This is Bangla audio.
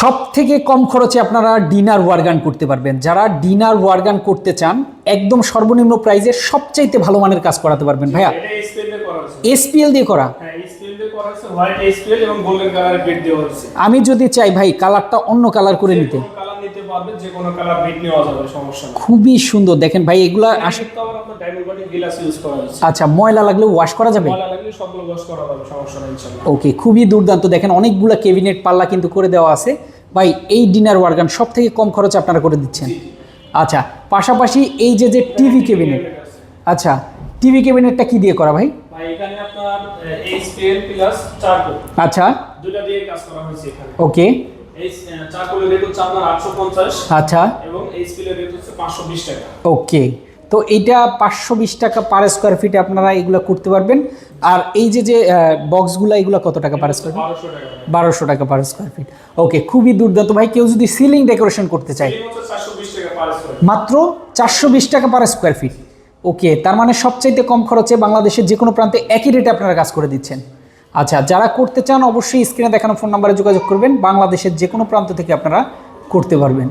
সব থেকে কম খরচে আপনারা ডিনার ওয়ার্গান করতে পারবেন। যারা ডিনার ওয়ার্গান করতে চান একদম সর্বনিম্ন প্রাইজে সবচাইতে ভালো মানের কাজ করাতে পারবেন। ভাইয়া এসপিএল দিয়ে করা দিয়ে করা? হ্যাঁ আমি যদি চাই ভাই কালারটা অন্য কালার করে নিতে। পারবেন যে কোনো কালার বিট নেওয়া যাবে সমস্যা নেই। খুবই সুন্দর। দেখেন ভাই এগুলা আচ্ছা ময়লা লাগলে ওয়াশ করা যাবে? ময়লা লাগলে সবগুলো ওয়াশ করা যাবে সমস্যা নেই ইনশাআল্লাহ। ওকে খুবই দুর্দান্ত। দেখেন অনেকগুলো কেবিনেট পাল্লা কিন্তু করে দেওয়া আছে। ভাই এই ডিনার ওয়ার্গান সব থেকে কম খরচে আপনারা করে দিচ্ছেন। আচ্ছা পাশাপাশি এই যে যে টিভি কেবিনেট আচ্ছা টিভি কেবিনেটটা কি দিয়ে করা ভাই? ভাই এখানে আপনার এইচপিএল প্লাস চারকোল আচ্ছা। দুটা দিয়ে কাজ করা হয়েছে এখানে। ওকে এই চারকোলের রেট হচ্ছে আপনার আটশো পঞ্চাশ আচ্ছা। এবং রেট হচ্ছে টাকা। ওকে। তো এইটা পাঁচশো বিশ টাকা পার স্কোয়ার ফিটে আপনারা এগুলো করতে পারবেন। আর এই যে যে বক্সগুলো এগুলো কত টাকা পার স্কোয়ার ফিট বারোশো টাকা। পার স্কোয়ার ফিট ওকে খুবই দুর্দান্ত। ভাই কেউ যদি সিলিং ডেকোরেশন করতে চায়। মাত্র চারশো বিশ টাকা পার স্কোয়ার ফিট ওকে তার মানে সবচাইতে কম খরচে বাংলাদেশের যে কোনো প্রান্তে একই রেটে আপনারা কাজ করে দিচ্ছেন। আচ্ছা যারা করতে চান অবশ্যই স্ক্রিনে দেখানো ফোন নাম্বারে যোগাযোগ করবেন। বাংলাদেশের যে কোনো প্রান্ত থেকে আপনারা করতে পারবেন।